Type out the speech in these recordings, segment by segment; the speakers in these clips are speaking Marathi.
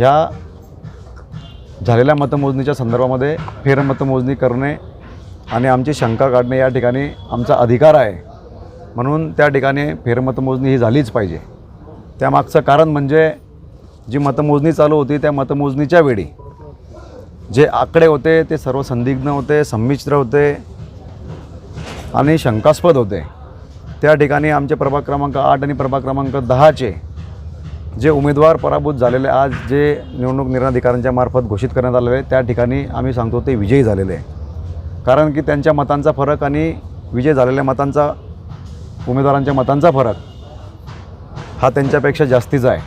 ह्या झालेल्या मतमोजणीच्या संदर्भामध्ये फेरमतमोजणी करणे आणि आमची शंका काढणे या ठिकाणी आमचा अधिकार आहे. म्हणून त्या ठिकाणी फेरमतमोजणी ही झालीच पाहिजे. त्यामागचं कारण म्हणजे जी मतमोजणी चालू होती त्या मतमोजणीच्या वेळी जे आकडे होते ते सर्व संदिग्ध होते संमिश्र होते आणि शंकास्पद होते. त्या ठिकाणी आमचे प्रभाग क्रमांक आठ आणि प्रभाग क्रमांक दहाचे जे उमेदवार पराभूत झालेले आज जे निवडणूक निर्णयाधिकाऱ्यांच्या मार्फत घोषित करण्यात आलेले आहे त्या ठिकाणी आम्ही सांगतो ते विजयी झालेले आहे कारण की त्यांच्या मतांचा फरक आणि विजय झालेल्या मतांचा उमेदवारांच्या मतांचा फरक हा त्यांच्यापेक्षा जास्तीचा आहे.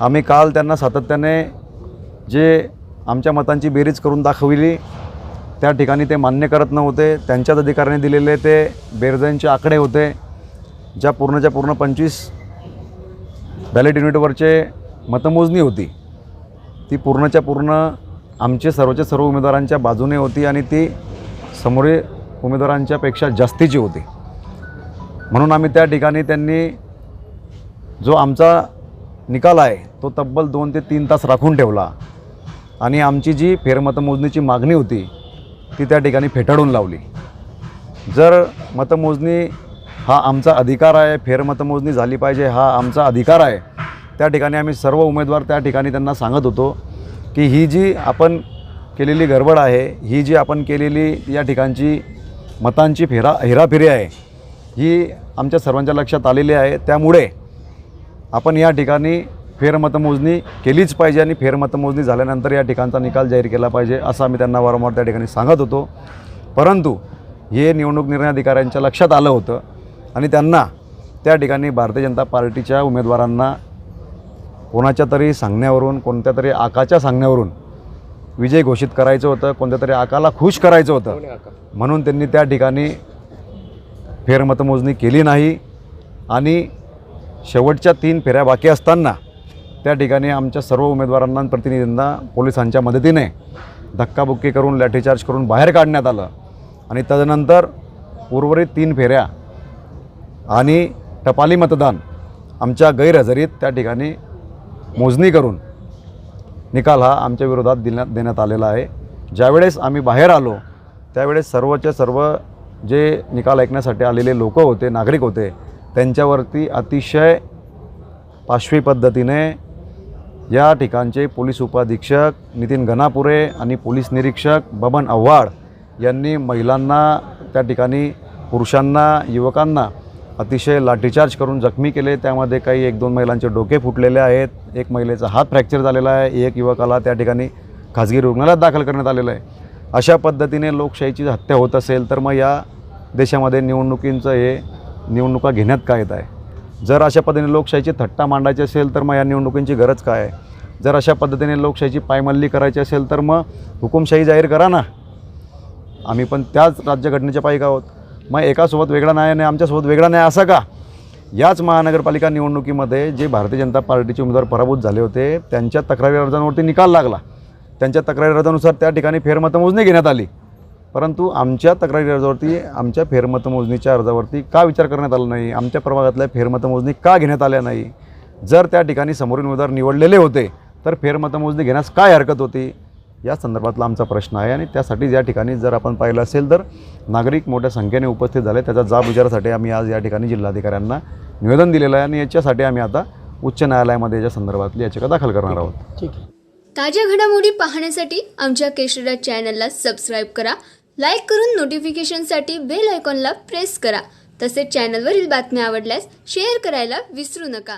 आम्ही काल त्यांना सातत्याने जे आमच्या मतांची बेरीज करून दाखविली त्या ठिकाणी ते मान्य करत नव्हते. त्यांच्याच अधिकाऱ्याने दिलेले ते बेरजांचे आकडे होते ज्या पूर्णच्या पूर्ण पंचवीस बॅलेट युनिटवरचे मतमोजणी होती. ती पूर्णच्या पूर्ण आमचे सर्वच्या सर्व उमेदवारांच्या बाजूने होती आणि ती समोरील उमेदवारांच्यापेक्षा जास्तीची होती. म्हणून आम्ही त्या ठिकाणी त्यांनी जो आमचा निकाल आहे तो तब्बल दोन ते तीन तास राखून ठेवला आणि आमची जी फेरमतमोजणीची मागणी होती ती त्या ठिकाणी फेटाळून लावली. जर मतमोजणी हा आमचा अधिकार आहे फेरमतमोजणी झाली पाहिजे हा आमचा अधिकार आहे. त्या ठिकाणी आम्ही सर्व उमेदवार त्या ठिकाणी त्यांना सांगत होतो की ही जी आपण केलेली गडबड आहे ही जी आपण केलेली या ठिकाणची मतांची फेरा हेराफेरी आहे ही आमच्या सर्वांच्या लक्षात आलेली आहे. त्यामुळे आपण या ठिकाणी फेरमतमोजणी केलीच पाहिजे आणि फेरमतमोजणी झाल्यानंतर या ठिकाणचा निकाल जाहीर केला पाहिजे असं आम्ही त्यांना वारंवार त्या ठिकाणी सांगत होतो. परंतु हे निवडणूक निर्णय अधिकाऱ्यांच्या लक्षात आलं होतं. आणि त्यांना त्या ठिकाणी भारतीय जनता पार्टीच्या उमेदवारांना कोणाच्या तरी सांगण्यावरून कोणत्या तरी आकाच्या सांगण्यावरून विजय घोषित करायचं होतं कोणत्या तरी आकाला खुश करायचं होतं. म्हणून त्यांनी त्या ठिकाणी फेरमतमोजणी केली नाही. आणि शेवटच्या तीन फेऱ्या बाकी असताना त्या ठिकाणी आमच्या सर्व उमेदवारांना प्रतिनिधींना पोलिसांच्या मदतीने धक्काबुक्की करून लॅठीचार्ज करून बाहेर काढण्यात आलं. आणि तदनंतर उर्वरित तीन फेऱ्या आणि टपाली मतदान आमच्या गैरहजेरीत त्या ठिकाणी मोजणी करून निकाल हा आमच्या विरोधात देण्यात देण्यात आलेला आहे. ज्यावेळेस आम्ही बाहेर आलो त्यावेळेस सर्वच्या सर्व जे निकाल ऐकण्यासाठी आलेले लोक होते नागरिक होते त्यांच्यावरती अतिशय पाशवी पद्धतीने या ठिकाणचे पोलीस उपाधीक्षक नितीन घनापुरे आणि पोलीस निरीक्षक बबन आव्हाड यांनी महिलांना त्या ठिकाणी पुरुषांना युवकांना अतिशय लाठीचार्ज करून जखमी केले. त्यामध्ये काही एक दोन महिलांचे डोके फुटलेले आहेत. एक महिलेचा हात फ्रॅक्चर झालेला आहे. एक युवकाला त्या ठिकाणी खाजगी रुग्णालयात दाखल करण्यात आलेलं आहे. अशा पद्धतीने लोकशाहीची हत्या होत असेल तर मग या देशामध्ये निवडणुकींचं हे निवडणुका घेण्यात काय येत आहे? जर अशा पद्धतीने लोकशाहीची थट्टा मांडायची असेल तर मग या निवडणुकींची गरज काय आहे? जर अशा पद्धतीने लोकशाहीची पायमल्ली करायची असेल तर मग हुकुमशाही जाहीर करा ना. आम्ही पण त्याच राज्यघटनेच्या पायी आहोत. मग एकासोबत वेगळा न्याय आणि आमच्यासोबत वेगळा न्याय असा का? याच महानगरपालिका निवडणुकीमध्ये जे भारतीय जनता पार्टीचे उमेदवार पराभूत झाले होते त्यांच्या तक्रारी अर्जांवरती निकाल लागला. त्यांच्या तक्रारी अर्जानुसार त्या ठिकाणी फेरमतमोजणी घेण्यात आली. परंतु आमच्या तक्रारी अर्जावरती आमच्या फेरमतमोजणीच्या अर्जावरती का विचार करण्यात आला नाही? आमच्या प्रभागातल्या फेरमतमोजणी का घेण्यात आल्या नाही? जर त्या ठिकाणी समोरील उमेदवार निवडलेले होते तर फेरमतमोजणी घेण्यास काय हरकत होती? या संदर्भातला आमचा प्रश्न आहे. आणि त्यासाठी या ठिकाणी जर आपण पाहिलं असेल तर नागरिक मोठ्या संख्येने उपस्थित झाले. त्याचा जाब विचारासाठी आम्ही आज या ठिकाणी जिल्हाधिकाऱ्यांना निवेदन दिलेलं आहे. आणि याच्यासाठी आम्ही आता उच्च न्यायालयामध्ये याच्या संदर्भातली याचिका दाखल करणार आहोत. ठीक आहे ताज्या घडामोडी पाहण्यासाठी आमच्या केशराज चॅनलला सबस्क्राईब करा. लाईक करून नोटिफिकेशनसाठी बेल आयकॉनला प्रेस करा. तसेच चॅनलवरील बातम्या आवडल्यास शेअर करायला विसरू नका.